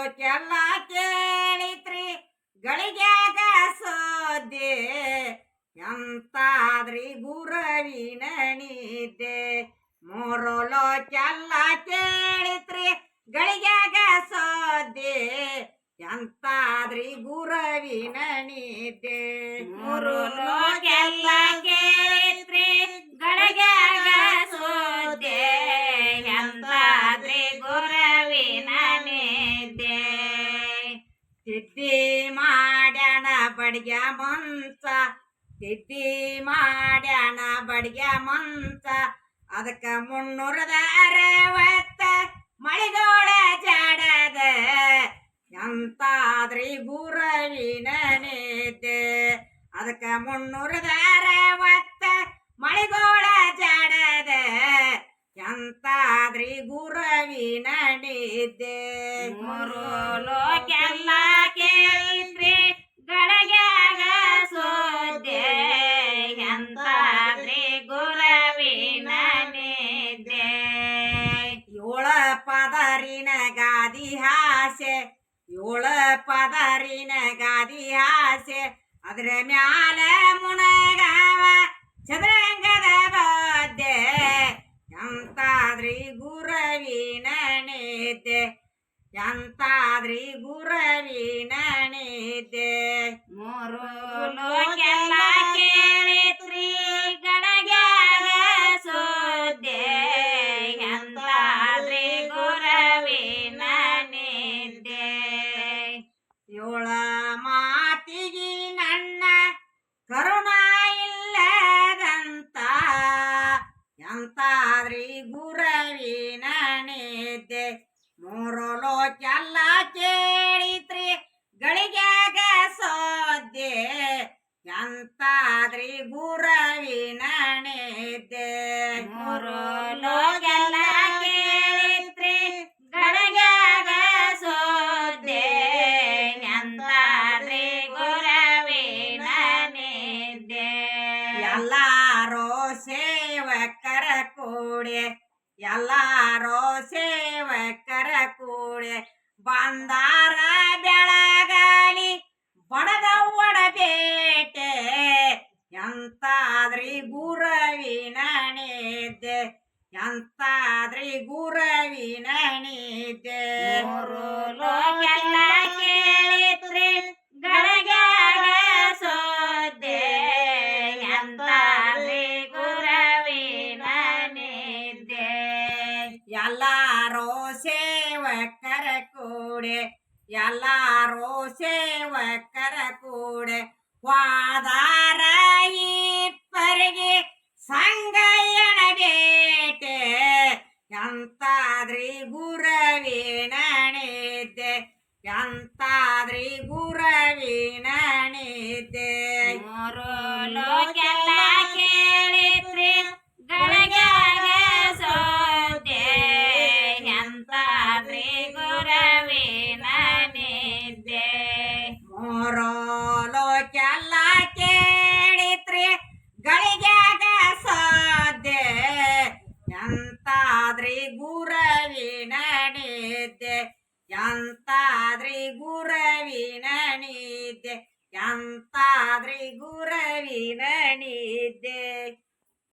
ಲೋಕೆಲ್ಲ ಕೇಳಿತ್ರಿ ಗಳಿಗ್ಯಾಗ ಸೋದೆ. ಎಂತಾದ್ರಿ ಗುರವಿನ ನಿದ್ದೆ. ಮೂರು ಲೋಕೆಲ್ಲ ಕೇಳಿತ್ರಿ ಗಳಿಗ್ಯಾಗ ಸೋದೆ. ಎಂತಾದ್ರಿ ಗುರವಿನ ನಿದ್ದೆ. ಮೂರು ತಿದ್ದಿ ಮಾಡ್ಯಾನ ಬಡ್ಗ್ಯ ಮಂಚ ತಿದ್ದಿ ಮಾಡ್ಯಾನ ಬಡ್ಗ್ಯ ಮಂಚ ಅದಕ್ಕ ಮುನ್ನೂರದ ಅರವತ್ತ ಮಳಿಗೋಳ ಜಾಡದ ಎಂತಾದ್ರಿ ಗುರವಿನ ನಿದ್ದೆ ಅದಕ್ಕ ಮುನ್ನೂರದ ಅರವತ್ತ ಮಳಿಗೋಳ ಜಾಡದ ಎಂತಾದ್ರಿ ಗುರವಿನ ನಿದ್ದೆ ಮೂರು ಲೋಕೆಲ್ಲ ಕೇಳಿದ್ರಿ ಗಳಗ್ಯಾಗ ಸೋದೆ ಎಂತಾದ್ರಿ ಗುರವಿನ ನಿದ್ದೆ ಏಳ ಪದರಿನ ಗಾದಿ ಹಾಸೆ ಏಳ ಪದರಿನ ಗಾದಿ ಹಾಸೆ ಅದ್ರ ಮ್ಯಾಲ ಮುಣಗಾವ ಚದ್ರಂಗದ ಎಂತಾದ್ರಿ ಗುರವಿನ ನಿದ್ದೆ ಎಂತಾದ್ರಿ ಗುರವಿನ ನಿದ್ದೆ ಮೂರು ಲೋಕೆಲ್ಲ ನಿದ್ದೆ ಮೂರು ಲೋಕೆಲ್ಲ ಕೇಳಿತ್ರಿ ಗಳಿಗ್ಯಾಗ ಸೋದ್ದೆ ಎಂತಾದ್ರಿ ಗುರವಿ ನಿದ್ದೆ ಮೂರು ಲೋಕೆಲ್ಲ ಕೇಳಿತ್ರಿ ಗಳಿಗ್ಯಾಗ ಸೋದೆ ಎಂತಾದ್ರಿ ಗುರವಿ ನಿದ್ದೆ ಎಲ್ಲಾರೋ ಸೇವಕರ ಕೂಡೆ ಎಲ್ಲಾರೋ ಸೇವಕರ ಕೂಡೆ ಬಂದಾರ ಬೆಳಗಾಲಿ. ಬಡದ ಒಡಬೇಟೆ ಎಂತಾದ್ರಿ ಗುರವಿನ ನಿದ್ದೆ ಎಂತಾದ್ರಿ ಗುರವಿನ ನಿದ್ದೆ. ಎಲ್ಲಾರೋ ಸೇವಕರ ಕೂಡೆ ಎಲ್ಲಾರೋ ಸೇವಕರ ಕೂಡೆ ವಾದಾರ ಇಬ್ಬರಿಗೆ ಸಂಗಯ್ಯನ ಬೇಟೆ ಎಂತಾದ್ರಿ ಗುರವಿನ ನಿದ್ದೆ ಎಂತಾದ್ರಿ ಗುರವಿನ ಲೋಕೆಲ್ಲ ಕೇಳಿತ್ರಿ ಗಳಿಗ್ಯಾಗ ಸಾಧ್ಯ? ಎಂತಾದ್ರಿ ಗುರವಿನ ನಿದ್ದೆ ಎಂತಾದ್ರಿ ಗುರವಿನ ನಿದ್ದೆ ಎಂತಾದ್ರಿ ಗುರವಿನ ನಿದ್ದೆ